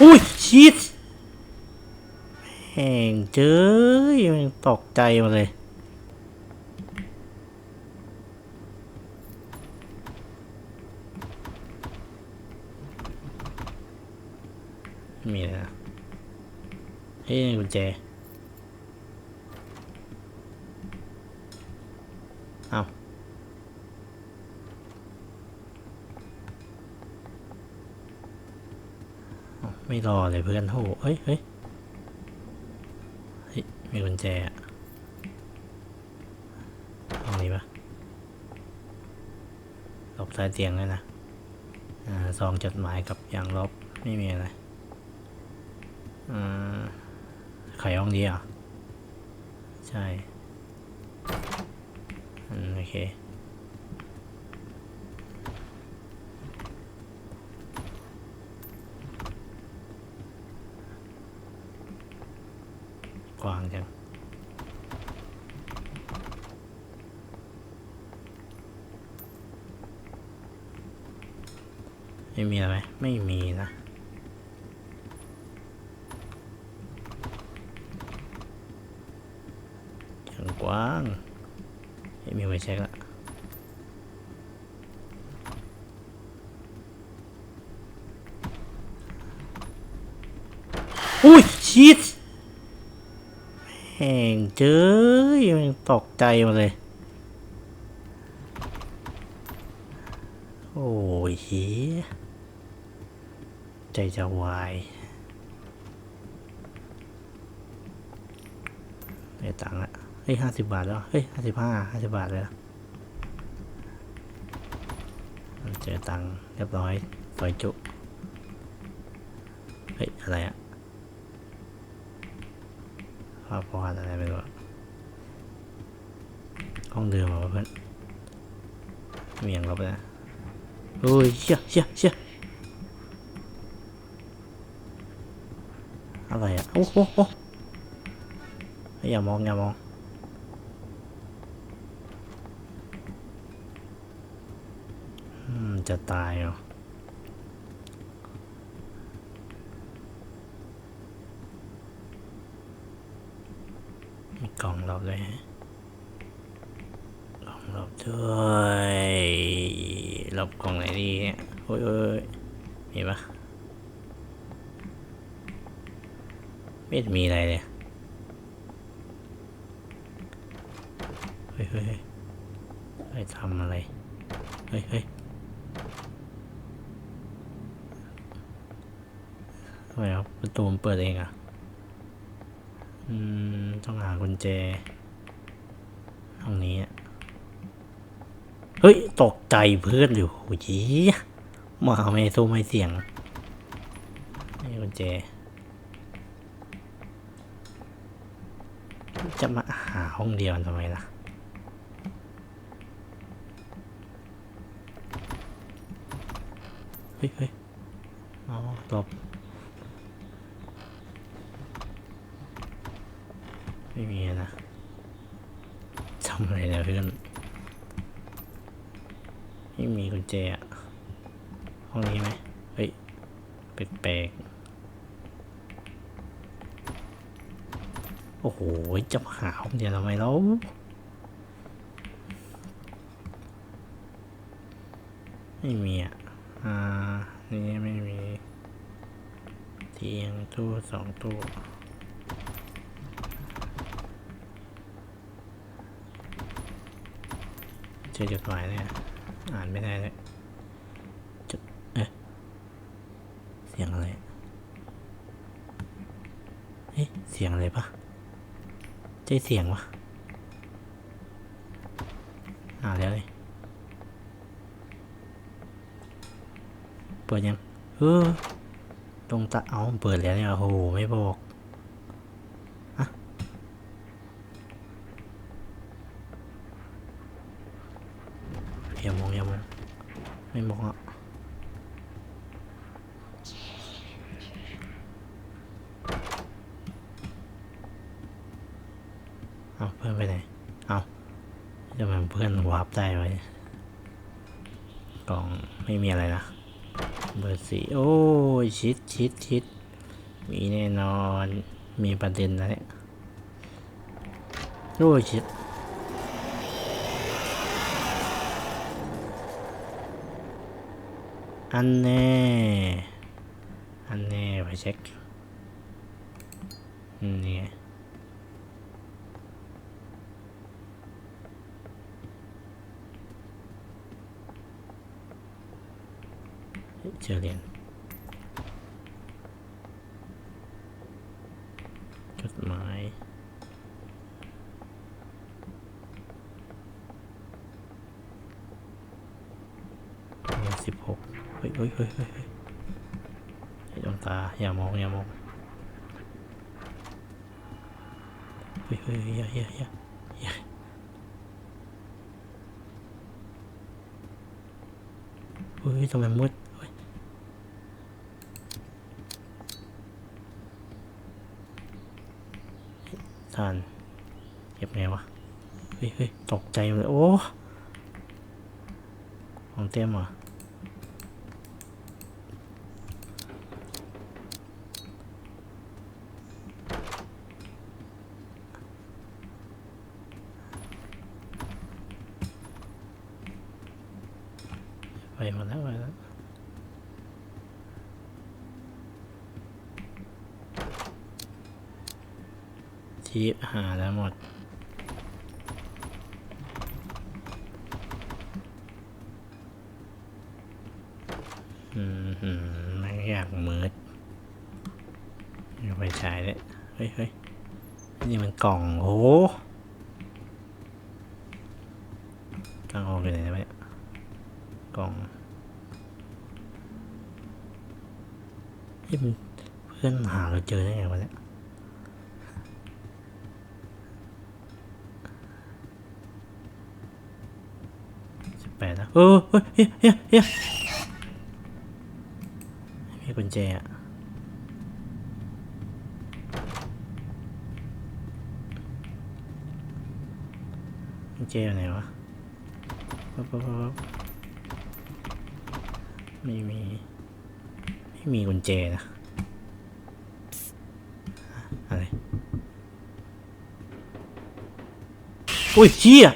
อุ้ยชีสแห่งเจ้ยมันตกใจมาเลย มีนะเฮ้ยกุญแจเอาเอา ไม่รอเลยเพื่อนโหเฮ้ยเฮ้ยฮ้ยมีกุญแจอะห้องนี้ปะหลบใต้เตียงเลยนะอ่าซองจดหมายกับยางลบไม่มีอะไรอ่าไขห้องนี้อะใช่อืมโอเค กว้างจังไม่มีอะไรไหมไม่มีนะอย่างกว้างไม่มีไว้เช็คละอุ้ยชิด แห่งเจ้ยมันตกใจมาเลย โอ้ยเฮียใจจะวายได้ตังค์ละเฮ้ยห้าสิบบาทแล้ว เฮ้ยห้าสิบห้าห้าสิบบาทเลยละเจอตังค์เรียบร้อยซอยจุ เฮ้ย อะไรอะาพวาดอะไรไม่รู้ห้องเดิมเหรอเพื่อนเมียงลบไปนะโอ้ยเชี่ยเชี่ยเชี่ยอะไรอะโอ้โหอ้อย่ามองอย่ามองจะตายเหรอ ลองเราเลยฮะกล่องเราด้วยหลบกล่องไหนดีเนี่ยโอ้ยโอ้ยมีปะไม่เห็นมีอะไรเลยเฮ้ยเฮ้ยเฮ้ยเฮ้ยทำอะไร เฮ้ยเฮ้ยทำไมครับประตูมันเปิดเองอะ อืม ต้องหากุญแจห้องนี้เฮ้ย ตกใจเพื่อนอยู่โอ้ยมาไม่สู้ไม่เสียงนี่กุญแจ จะมาหาห้องเดียวทำไมล่ะเฮ้ยเฮ้ยอ๋อหลบ ไม่มีนะทำอะไรเนี่ยเพื่อนไม่มีกุญแจอะห้องนี้ไหมเฮ้ยแปลกๆโอ้โหจะหาห้องเดียวทำไมแล้วไม่มีอะอ่านี่ไม่มีเตียงตู้สองตู้ เจอจดหมายเนี่ยอ่านไม่ได้เลยจดเอ๊ะเสียงอะไรเฮ้ยเสียงอะไรปะใช่เสียงวะอ่านแล้วเลยเปิดยังเออตรงตะเอาเปิดแล้วเนี่ยโอ้โหไม่บอกอะอย่ามองอย่ามองไม่มองอะ เอาเพื่อนไปไหน เอาจะมันเพื่อนวาร์ปได้ไว้กล่องไม่มีอะไรนะ เบอร์สี่โอ้ยชิดชิดชิดมีแน่นอนมีประเด็นนะเนี่ยโอ้ยชิดอันแน่อันแน่ไปเช็คอืมนี่ เจอเหรียญจดหมายสิบหกเฮ้ยเฮ้ยเฮ้ยเฮ้ยจ้อย่าดวงตา อย่ามอง อย่ามอง เฮ้ยเฮ้ยอย่าอย่าอย่าอย่าเฮ้ยทำไมมืดเฮ้ย ทานเก็บไงวะ เฮ้ยเฮ้ยตกใจเลยโอ้ ของเต็มอะไปหมาแล้วไป แล้วทีหาแล้วหมด อืมไม่อยากมืดอยากไปฉายเลยเฮ้ยเฮ้ยนี่มันกล่องโอ้โหกลางออกอยู่ไหนวะเนี่กล่องนี่มันเพื่อนหาเราเจอได้ไงวะเนี่ยสิบแปดนะ เออเฮ้ยเฮ้ยเฮ้ยมีกุญแจอะกุญแจอยู่ไหนวะปั๊บปั๊บปั๊บปั๊บไม่มี ไม่มีกุญแจนะ อะไร อุ้ยเชี่ย